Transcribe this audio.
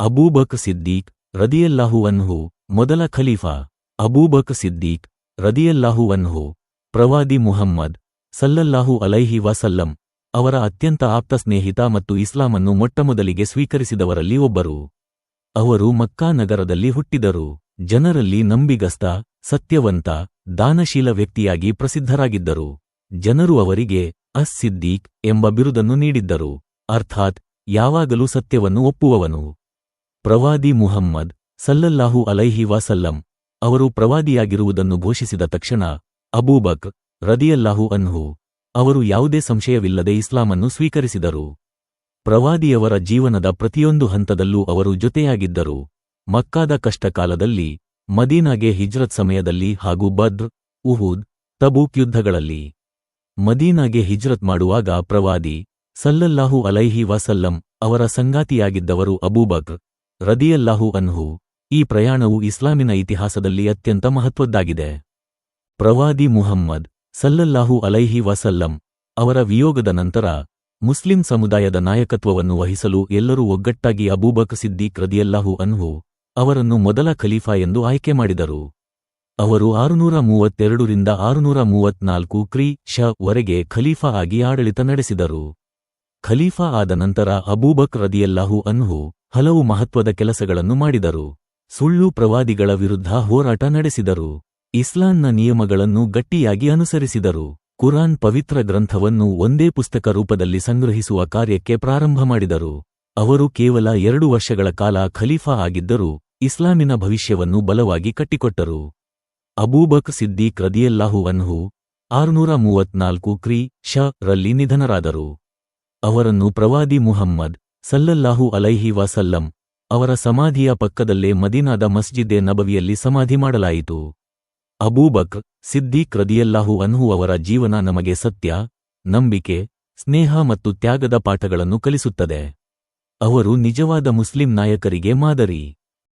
ಅಬೂಬಕ್ ಸಿದ್ದೀಕ್ ರದಿಯಲ್ಲಾಹು ಅನ್ಹು, ಮೊದಲ ಖಲೀಫಾ ಅಬೂಬಕ್ ಸಿದ್ದೀಕ್ ರದಿಯಲ್ಲಾಹು ಅನ್ಹು, ಪ್ರವಾದಿ ಮುಹಮ್ಮದ್ ಸಲ್ಲಲ್ಲಾಹು ಅಲೈಹಿ ವಸಲ್ಲಂ ಅವರ ಅತ್ಯಂತ ಆಪ್ತ ಸ್ನೇಹಿತ ಮತ್ತು ಇಸ್ಲಾಮನ್ನು ಮೊಟ್ಟಮೊದಲಿಗೆ ಸ್ವೀಕರಿಸಿದವರಲ್ಲಿ ಒಬ್ಬರು. ಅವರು ಮಕ್ಕಾ ನಗರದಲ್ಲಿ ಹುಟ್ಟಿದರು. ಜನರಲ್ಲಿ ನಂಬಿಗಸ್ತ, ಸತ್ಯವಂತ, ದಾನಶೀಲ ವ್ಯಕ್ತಿಯಾಗಿ ಪ್ರಸಿದ್ಧರಾಗಿದ್ದರು. ಜನರು ಅವರಿಗೆ ಅಸ್ ಸಿದ್ದೀಕ್ ಎಂಬ ಬಿರುದನ್ನು ನೀಡಿದ್ದರು. ಅರ್ಥಾತ್, ಯಾವಾಗಲೂ ಸತ್ಯವನ್ನು ಒಪ್ಪುವವನು. ಪ್ರವಾದಿ ಮುಹಮ್ಮದ್ ಸಲ್ಲಲ್ಲಾಹು ಅಲೈಹಿ ವಾಸಲ್ಲಂ ಅವರು ಪ್ರವಾದಿಯಾಗಿರುವುದನ್ನು ಘೋಷಿಸಿದ ತಕ್ಷಣ ಅಬೂಬಕ್ ರದಿಯಲ್ಲಾಹು ಅನ್ಹು ಅವರು ಯಾವುದೇ ಸಂಶಯವಿಲ್ಲದೆ ಇಸ್ಲಾಮನ್ನು ಸ್ವೀಕರಿಸಿದರು. ಪ್ರವಾದಿಯವರ ಜೀವನದ ಪ್ರತಿಯೊಂದು ಹಂತದಲ್ಲೂ ಅವರು ಜೊತೆಯಾಗಿದ್ದರು. ಮಕ್ಕಾದ ಕಷ್ಟಕಾಲದಲ್ಲಿ ಮದೀನಾಗೆ ಹಿಜ್ರತ್ ಸಮಯದಲ್ಲಿ ಹಾಗೂ ಬದ್ರ್, ಉಹುದ್, ತಬೂಕ್ ಯುದ್ಧಗಳಲ್ಲಿ ಮದೀನಾಗೆ ಹಿಜ್ರತ್ ಮಾಡುವಾಗ ಪ್ರವಾದಿ ಸಲ್ಲಲ್ಲಾಹು ಅಲೈಹಿ ವಸಲ್ಲಂ ಅವರ ಸಂಗಾತಿಯಾಗಿದ್ದವರು ಅಬೂಬಕ್ರ್ ರದಿಯಲ್ಲಾಹು ಅನ್ಹು, ಈ ಪ್ರಯಾಣವು ಇಸ್ಲಾಮಿನ ಇತಿಹಾಸದಲ್ಲಿ ಅತ್ಯಂತ ಮಹತ್ವದ್ದಾಗಿದೆ. ಪ್ರವಾದಿ ಮುಹಮ್ಮದ್ ಸಲ್ಲಲ್ಲಾಹು ಅಲೈಹಿ ವಸಲ್ಲಂ ಅವರ ವಿಯೋಗದ ನಂತರ ಮುಸ್ಲಿಂ ಸಮುದಾಯದ ನಾಯಕತ್ವವನ್ನು ವಹಿಸಲು ಎಲ್ಲರೂ ಒಗ್ಗಟ್ಟಾಗಿ ಅಬೂಬಕ್ ಸಿದ್ದೀಕ್ ರದಿಯಲ್ಲಾಹು ಅನ್ಹು ಅವರನ್ನು ಮೊದಲ ಖಲೀಫಾ ಎಂದು ಆಯ್ಕೆ ಮಾಡಿದರು. ಅವರು ಆರುನೂರ ಮೂವತ್ತೆರಡರಿಂದ ಆರುನೂರ ಮೂವತ್ನಾಲ್ಕು ಕ್ರಿ ಶ ವರೆಗೆ ಖಲೀಫಾ ಆಗಿ ಆಡಳಿತ ನಡೆಸಿದರು. ಖಲೀಫಾ ಆದ ನಂತರ ಅಬೂಬಕ್ ರದಿಯಲ್ಲಾಹು ಅನ್ಹು ಹಲವು ಮಹತ್ವದ ಕೆಲಸಗಳನ್ನು ಮಾಡಿದರು. ಸುಳ್ಳು ಪ್ರವಾದಿಗಳ ವಿರುದ್ಧ ಹೋರಾಟ ನಡೆಸಿದರು. ಇಸ್ಲಾಂನ ನಿಯಮಗಳನ್ನು ಗಟ್ಟಿಯಾಗಿ ಅನುಸರಿಸಿದರು. ಕುರಾನ್ ಪವಿತ್ರ ಗ್ರಂಥವನ್ನು ಒಂದೇ ಪುಸ್ತಕ ರೂಪದಲ್ಲಿ ಸಂಗ್ರಹಿಸುವ ಕಾರ್ಯಕ್ಕೆ ಪ್ರಾರಂಭ ಮಾಡಿದರು. ಅವರು ಕೇವಲ ಎರಡು ವರ್ಷಗಳ ಕಾಲ ಖಲೀಫಾ ಆಗಿದ್ದರೂ ಇಸ್ಲಾಮಿನ ಭವಿಷ್ಯವನ್ನು ಬಲವಾಗಿ ಕಟ್ಟಿಕೊಟ್ಟರು. ಅಬೂಬಕ್ ಸಿದ್ದೀಕ್ ರದಿಯಲ್ಲಾಹು ಅನ್ಹು ಆರುನೂರ ಮೂವತ್ನಾಲ್ಕು ಕ್ರಿ ಶ ರಲ್ಲಿ ನಿಧನರಾದರು. ಅವರನ್ನು ಪ್ರವಾದಿ ಮುಹಮ್ಮದ್ ಸಲ್ಲಲ್ಲಾಹು ಅಲೈಹಿ ವಸಲ್ಲಂ, ಅವರ ಸಮಾಧಿಯ ಪಕ್ಕದಲ್ಲೇ ಮದೀನಾದ ಮಸ್ಜಿದೆ ನಬವಿಯಲ್ಲಿ ಸಮಾಧಿ ಮಾಡಲಾಯಿತು. ಅಬೂಬಕ್ ಸಿದ್ದೀಕ್ ರದಿಯಲ್ಲಾಹು ಅನ್ಹು ಅವರ ಜೀವನ ನಮಗೆ ಸತ್ಯ, ನಂಬಿಕೆ, ಸ್ನೇಹ ಮತ್ತು ತ್ಯಾಗದ ಪಾಠಗಳನ್ನು ಕಲಿಸುತ್ತದೆ. ಅವರು ನಿಜವಾದ ಮುಸ್ಲಿಂ ನಾಯಕರಿಗೆ ಮಾದರಿ.